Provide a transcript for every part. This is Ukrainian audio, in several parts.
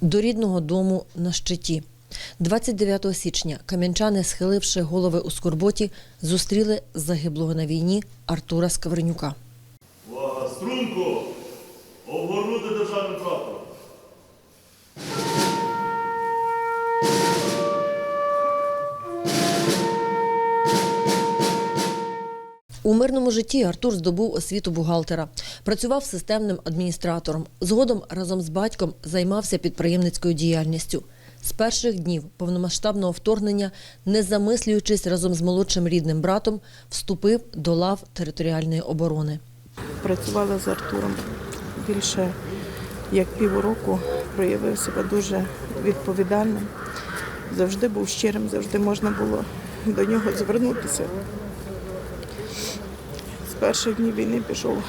До рідного дому на щиті. 29 січня кам'янчани, схиливши голови у скорботі, зустріли загиблого на війні Артура Скавренюка. Увага, струнку! Обгорнути державний прапор. Мирному житті Артур здобув освіту бухгалтера, працював системним адміністратором. Згодом разом з батьком займався підприємницькою діяльністю. З перших днів повномасштабного вторгнення, не замислюючись разом з молодшим рідним братом, вступив до лав територіальної оборони. працювала з Артуром більше як півроку, проявив себе дуже відповідальним. Завжди був щирим, завжди можна було до нього звернутися. З перших днів війни пішов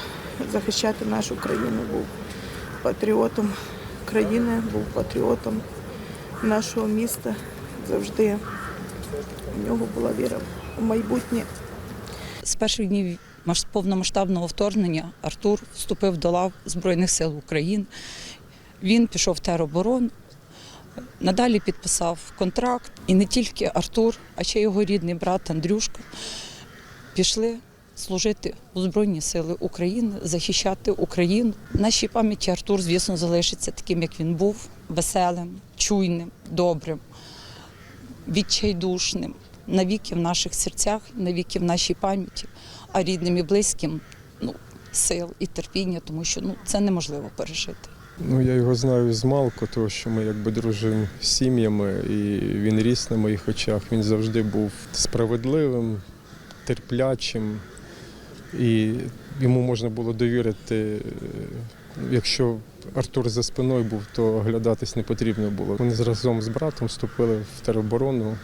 захищати нашу країну, був патріотом країни, був патріотом нашого міста. Завжди у нього була віра у майбутнє. З перших днів маш- повномасштабного вторгнення Артур вступив до лав Збройних сил України. Він пішов в тероборону, надалі підписав контракт. І не тільки Артур, а ще його рідний брат Андрюшка пішли служити у Збройні Сили України, захищати Україну. Нашій пам'яті Артур, звісно, залишиться таким, як він був, веселим, чуйним, добрим відчайдушним навіки в наших серцях, навіки в нашій пам'яті, а рідним і близьким ну, сил і терпіння, тому що ну, це неможливо пережити. Ну, я його знаю з малку, тому що ми якби дружимо з сім'ями, і він ріс на моїх очах. Він завжди був справедливим, терплячим, і йому можна було довірити. е, Якщо Артур за спиною був, то оглядатись не потрібно було. Вони разом з братом вступили в тероборону,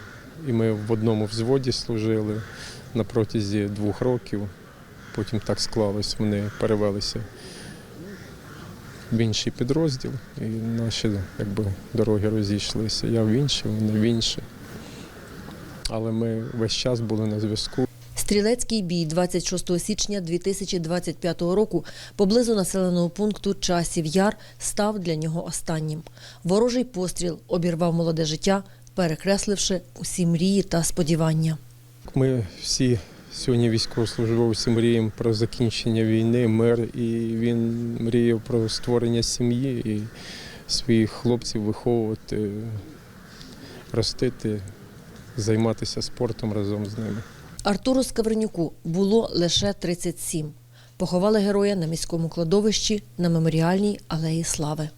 і ми в одному взводі служили на протязі двох років. Потім так склалось, вони перевелися в інший підрозділ, і наші якби, дороги розійшлися. Я в інший, вони в інший. Але ми весь час були на зв'язку. Стрілецький бій 26 січня 2025 року поблизу населеного пункту Часів Яр став для нього останнім. Ворожий постріл обірвав молоде життя, перекресливши усі мрії та сподівання. Ми всі сьогодні військовослужбовці мріємо про закінчення війни, мир, і він мріяв про створення сім'ї і своїх хлопців виховувати, ростити, займатися спортом разом з ними. Артуру Скавренюку було лише 37. Поховали героя на міському кладовищі на меморіальній алеї Слави.